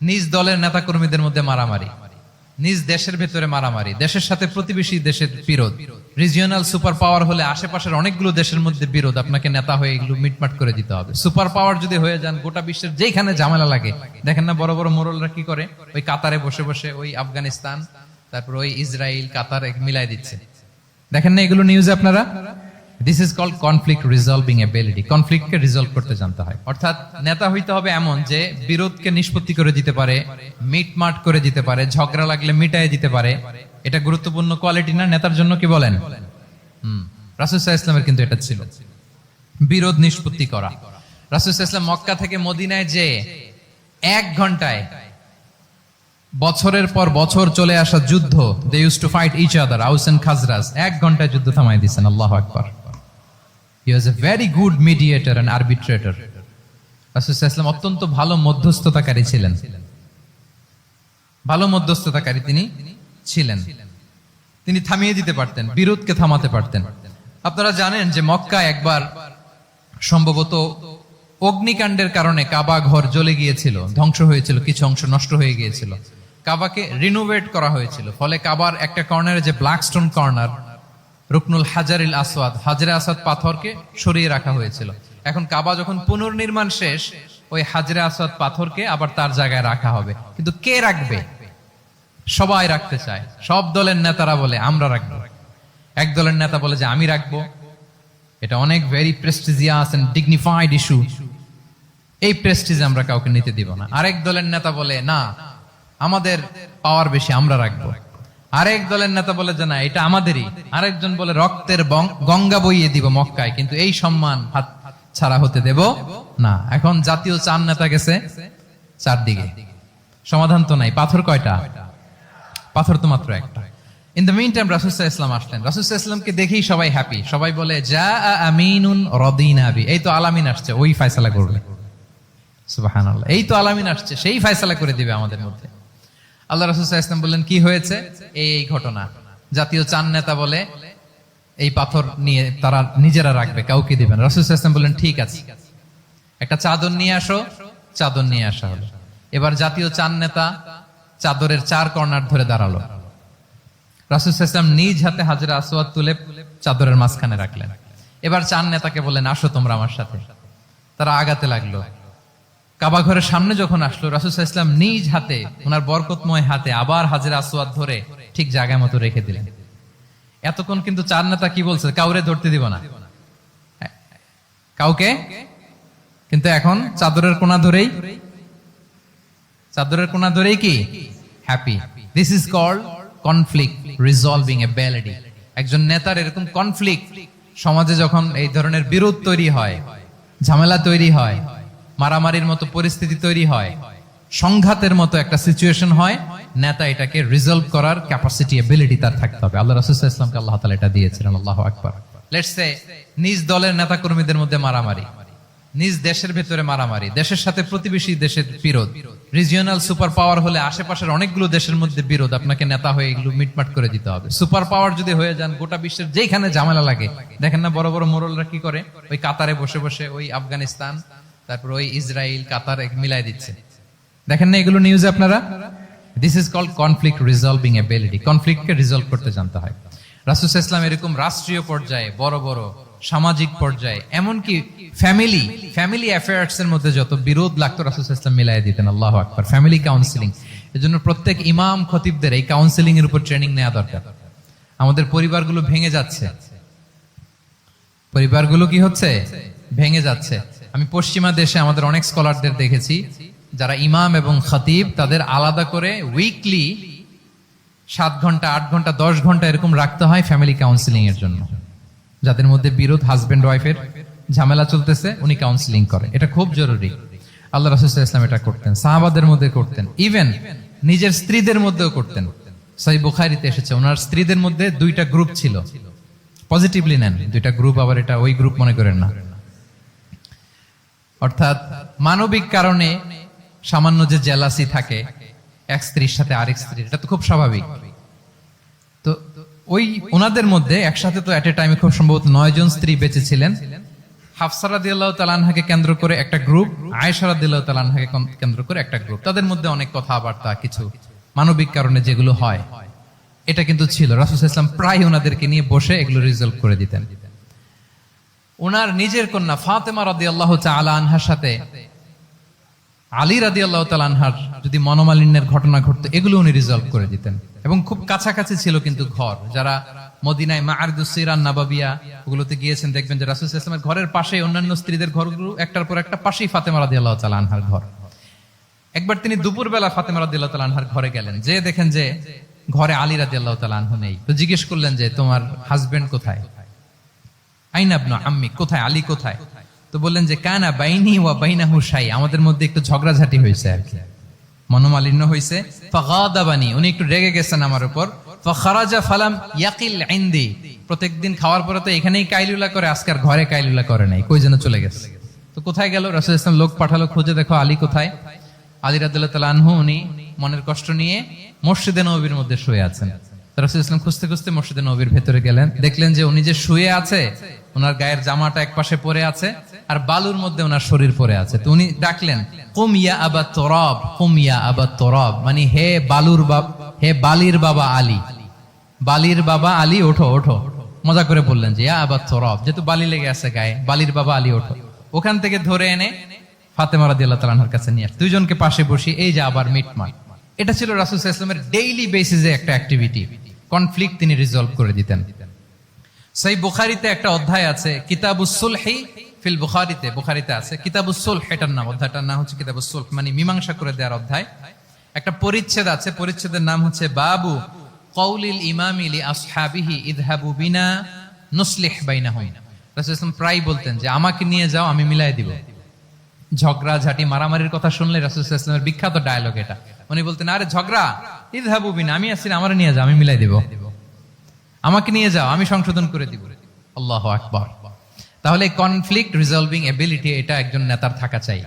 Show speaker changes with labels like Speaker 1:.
Speaker 1: নিজ দলের নেতাকর্মীদের মধ্যে মারামারি, নিজ দেশের ভেতরে মারামারি, দেশের সাথে প্রতিবেশী দেশের বিরোধ। রিজিওনাল সুপার পাওয়ার হলে আশেপাশের অনেকগুলো দেশের মধ্যে বিরোধ আপনাকে নেতা হয়ে এগুলো মিটমাট করে দিতে হবে। সুপার পাওয়ার যদি হয়ে যান, গোটা বিশ্বের যেখানে ঝামেলা লাগে, দেখেন না বড় বড় মোরলরা কি করে? ওই কাতারে বসে বসে ওই আফগানিস্তান, তারপর ওই ইসরায়েল কাতার মিলাই দিচ্ছে। দেখেন না এগুলো নিউজে আপনারা? This is called conflict resolving ability কনফ্লিক্টকে resolve করতে জানতে হয়। অর্থাৎ নেতা হইতে হবে এমন যে বিরোধকে নিষ্পত্তি করে দিতে পারে মিটমাট করে দিতে পারে, ঝগড়া লাগলে মিটাই দিতে পারে। এটা গুরুত্বপূর্ণ কোয়ালিটি না? নেতার জন্য কি বলেন? হুম। ইসলামের কিন্তু এটা ছিল। বিরোধ নিষ্পত্তি করা। রাসুসাহ ইসলাম মক্কা থেকে মদিনায় যে এক ঘন্টায় বছরের পর বছর চলে আসা যুদ্ধ they use to fight each other Aws Khazraj, এক ঘন্টায় যুদ্ধ থামাই দিচ্ছেন আল্লাহ আকবার। He was a very good mediator and arbitrator অত্যন্ত ভালো মধ্যস্থতাকারী ছিলেন। ভালো মধ্যস্থতাকারী তিনি ছিলেন। তিনি থামিয়ে দিতে পারতেন, বিরোধকে থামাতে পারতেন। আপনারা জানেন যে মক্কা একবার সম্ভবত অগ্নিকাণ্ডের কারণে কাবা ঘর জ্বলে গিয়েছিল, ধ্বংস হয়েছিল, কিছু অংশ নষ্ট হয়ে গিয়েছিল। কাবাকে রিনোভেট করা হয়েছিল, ফলে কাবার একটা কর্নারে যে ব্ল্যাক স্টোন কর্নার রুকনুল হাজারিল আসওয়াদ, হাজরে আসাদ পাথরকে সরিয়ে রাখা হয়েছিল। এখন কাবা যখন পুনর্নির্মাণ শেষ, ওই হাজরে আসাদ পাথরকে আবার তার জায়গায় রাখা হবে। কিন্তু কে রাখবে? সবাই রাখতে চায়। সব দলের নেতারা বলে, আমরা রাখব। এক দলের নেতা বলে যে, আমি রাখব। এটা অনেক very prestigious and dignified issue এই প্রেস্টিজ আমরা কাউকে নিতে দিব না। আরেক দলের নেতা বলে, না, আমাদের পাওয়ার বেশি, আমরা রাখব। আরেক দলের নেতা বলে যে না, এটা আমাদেরই। আরেকজন বলে, রক্তের গঙ্গা বইয়ে দিব মক্কায়, কিন্তু এই সম্মান হাত ছাড়া হতে দেব না। এখন জাতীয় চার নেতা গেছে চারদিকে। সমাধান তো নাই। পাথর কয়টা? পাথর তো মাত্র একটা। ইন দ্য মিন টাইম রাসুসাহ ইসলাম আসলেন। রাসুসাহ ইসলামকে দেখেই সবাই হ্যাপি সবাই বলে যা আমিনুন রদিন আবি এই তো আলামিন আসছে, ওই ফয়সালা করবে। সুবহানাল্লাহ। এই তো আলামিন আসছে, সেই ফয়সালা করে দিবে আমাদের মধ্যে। আল্লাহ রাসুসাহ ইসলাম বললেন, কি হয়েছে? এই এই ঘটনা। জাতীয় চান নেতা বলে, এই পাথর নিয়ে তারা নিজেরা রাখবে, কাউকে দিবেন রাসুসাহ ইসলাম বললেন, ঠিক আছে। একটা চাদর নিয়ে আসো, চাদর নিয়ে আসা হলো। এবার জাতীয় চান নেতা চাদরের চার কর্নার ধরে দাঁড়াল। রাসুসাম নিজ হাতে হাজরা আসওয়াদ তুলে চাদরের মাঝখানে রাখলেন। এবার চান নেতাকে বললেন, আসো তোমরা আমার সাথে। তারা আগাতে লাগল। কাবা ঘরের সামনে যখন আসলো রাসুসাহ ইসলাম নিজ হাতে, ওনার বরকতময় হাতে আবার হাজরা আসওয়াদ ধরে ঠিক জায়গা মতো রেখে দিলেন। এতক্ষণ কিন্তু চার নেতা কি বলছে? কাউরে ধরতে দিব না। কাউকে? কিন্তু এখন চাদরের কোনা ধরেই, চাদরের কোনা ধরেই কি? Happy this is called conflict resolving ability একজন নেতার এরকম কনফ্লিক্ট সমাজে যখন এই ধরনের বিরোধ তৈরি হয়, ঝামেলা তৈরি হয় মারামারির মতো পরিস্থিতি তৈরি হয়। সংঘাতের মতো একটা সিচুয়েশন হয়। নেতা এটাকে রিজলভ করার ক্যাপাসিটি এবিলিটি তার থাকতে হবে। আল্লাহ রাসূল সাল্লাল্লাহু আলাইহি ওয়াসাল্লামকে আল্লাহ তাআলা এটা দিয়েছিলেন আল্লাহু আকবার। লেটস সে নিজ দলের নেতা কর্মীদের মধ্যে মারামারি। নিজ দেশের ভেতরে মারামারি। দেশের সাথে প্রতিবেশী দেশের বিরোধ। রিজিওনাল সুপার পাওয়ার হলে আশেপাশের অনেকগুলো দেশের মধ্যে বিরোধ। আপনাকে নেতা হয়ে এগুলো মিটমাট করে দিতে হবে। সুপার পাওয়ার যদি হয়ে যান, গোটা বিশ্বের যেখানে ঝামেলা লাগে। দেখেন না বড় বড় মোরলরা কি করে? ওই কাতারে বসে বসে ওই আফগানিস্তান তারপর ওই ইসরায়েল কাতার মিলাই দিচ্ছে। দেখেন না এগুলো নিউজে আপনারা? This is called conflict resolving ability কনফ্লিক্টকে resolve করতে জানতে হয়। রাসুস ইসলাম এরকম রাষ্ট্রীয় পর্যায়ে, বড় বড়, সামাজিক পর্যায়ে, এমনকি ফ্যামিলি ফ্যামিলি অ্যাফেয়ার্স এর মধ্যে যত বিরোধ লাগতো রাসুস ইসলাম মিলাই দিতেন, আল্লাহ আকবর। ফ্যামিলি কাউন্সিলিং এজন্য প্রত্যেক ইমাম, খতিবদের এই কাউন্সিলিং এর উপর ট্রেনিং নেওয়া দরকার। আমাদের পরিবারগুলো ভেঙে যাচ্ছে। পরিবারগুলো কি হচ্ছে? ভেঙে যাচ্ছে। আমি পশ্চিমা দেশে আমাদের অনেক স্কলারদের দেখেছি, যারা ইমাম এবং খতিব, তাদের আলাদা করে উইকলি সাত ঘণ্টা, আট ঘণ্টা, দশ ঘণ্টা এরকম রাখতে হয় ফ্যামিলি কাউন্সিলিং এর জন্য। যাদের মধ্যে বিরোধ হাজবেন্ড ওয়াইফের ঝামেলা চলতেছে, উনি কাউন্সিলিং করে। এটা খুব জরুরি। আল্লাহ রাসুল ইসলাম এটা করতেন, সাহাবাদের মধ্যে করতেন। ইভেন নিজের স্ত্রীদের মধ্যেও করতেন। সাই বুখারিতে এসেছে, ওনার স্ত্রীদের মধ্যে দুইটা গ্রুপ ছিল। পজিটিভলি নেন, দুইটা গ্রুপ আবার এটা ওই গ্রুপ মনে করেন না। অর্থাৎ মানবিক কারণে সামান্য যে জেলাসি থাকে, এক স্ত্রীর সাথে আরেক স্ত্রীর, এটা তো খুব স্বাভাবিক। তো ওই ওনাদের মধ্যে একসাথে তো এট এ টাইমে খুব সম্ভবত নয় জন স্ত্রী বেঁচে ছিলেন। কেন্দ্র করে একটা গ্রুপ আয়েশা রাদিয়াল্লাহু কন- কেন্দ্র করে একটা গ্রুপ তাদের মধ্যে অনেক কথাবার্তা, কিছু মানবিক কারণে যেগুলো হয়, এটা কিন্তু ছিল। রাসূল প্রায় ওনাদেরকে নিয়ে বসে এগুলো রিজলভ করে দিতেন। ওনার নিজের কন্যা ফাতেমা রাদিয়াল্লাহু তাআলা আনহার সাথে, আলী রাদি আল্লাহ আনহার যদি মনোমালিন্যের ঘটনা ঘটতো, এগুলো উনি রিজলভ করে দিতেন। এবং খুব কাছাকাছি ছিল কিন্তু ঘর। যারা মদিনায় মা আরদুসিরান নাবাবিয়া ওগুলোতে গিয়েছেন, দেখবেন যে রাসুল ইসলামের ঘরের পাশে অন্যান্য স্ত্রীদের ঘরগুলো একটার পর একটা পাশেই ফাতেমা রাদি আল্লাহ আনহার ঘর। একবার তিনি দুপুরবেলা ফাতেমা রাদি আল্লাহ আনহার ঘরে গেলেন যে দেখেন যে ঘরে আলী রাদি আল্লাহ আনহু নেই। তো জিজ্ঞেস করলেন যে, তোমার হাজবেন্ড কোথায়? কোথায়? আলী কোথায়? তো বললেন যে, কানা বাইনি ওয়া বাইনাহু শাই আমাদের মধ্যে একটু ঝগড়াঝাটি হয়েছে আর কি। মনোমালিন্য হয়েছে। ফাগাদাবানি উনি একটু রেগে গেছেন আমার উপর। ফালাম ইয়াকিল প্রত্যেকদিন খাওয়ার পরে তো এখানেই কাইলুলা করে, আজকার ঘরে কাইলুলা করে নাই। কই যেন চলে গেছে। তো কোথায় গেল? রাসূল ইসলাম লোক পাঠালো, খুঁজে দেখো আলী কোথায়? আলী রাদিয়াল্লাহু তাআলা আনহু, উনি মনের কষ্ট নিয়ে মসজিদে নবীর মধ্যে শুয়ে আছেন। রাসূল ইসলাম খুঁজতে খুঁজতে মসজিদে নবীর ভেতরে গেলেন। দেখলেন যে উনি যে শুয়ে আছে ওনার গায়ের জামাটা এক পাশে পরে আছে আর বালুর মধ্যে ওনার শরীর পরে আছে। তো উনি ডাকলেন, কুম ইয়া আবা তরব, কুম ইয়া আবা তরব। মানে হে বালুর বাব, হে বালির বাবা আলী। বালির বাবা আলী, ওঠো ওঠো। মজা করে বললেন যে, ইয়া আবা তরব, যেহেতু বালি লেগে আছে গায়ে, বালির বাবা আলী, ওঠো। ওখান থেকে ধরে এনে ফাতেমা রাদিয়াল্লাহু তাআলার কাছে নিয়ে আসে। দুইজনকে পাশে বসি এই যে আবার মিটমাট এটা ছিল রাসুল ওয়াসাল্লামের ডেইলি বেসিসে একটা অ্যাক্টিভিটি কনফ্লিক্ট তিনি রিজলভ করে দিতেন। সেই বুখারিতে একটা অধ্যায় আছে কিতাবুস সুলহি ফিল বুখারিতে বুখারিতে আছে কিতাবুস সুলহ এটার নাম অধ্যায়টার নাম হচ্ছে কিতাবুস সুলহ মানে মীমাংসা করে দেওয়ার অধ্যায়। একটা পরিচ্ছেদ আছে পরিচ্ছেদের নাম হচ্ছে বাবু কৌলিল আসহাবিহি ইদহাবু বিনা নুসলিহ বাইনাহুম। রাসূল ইসলাম প্রায় বলতেন যে আমাকে নিয়ে যাও আমি মিলাই দিব। ঝগড়া ঝাঁটি মারামারির কথা শুনলে রাসূল বিখ্যাত ডায়লগ এটা। উনি বলতেন আরে ঝগড়া ইদহাবু বিনা আমি না, আমারে নিয়ে যাও আমি মিলাই দিব। আমাকে নিয়ে যাও, আমি সংশোধন করে দিব। আল্লাহ আকবর। তাহলে কনফ্লিক্ট রিজলভিং এবিলিটি এটা একজন নেতার থাকা চাই।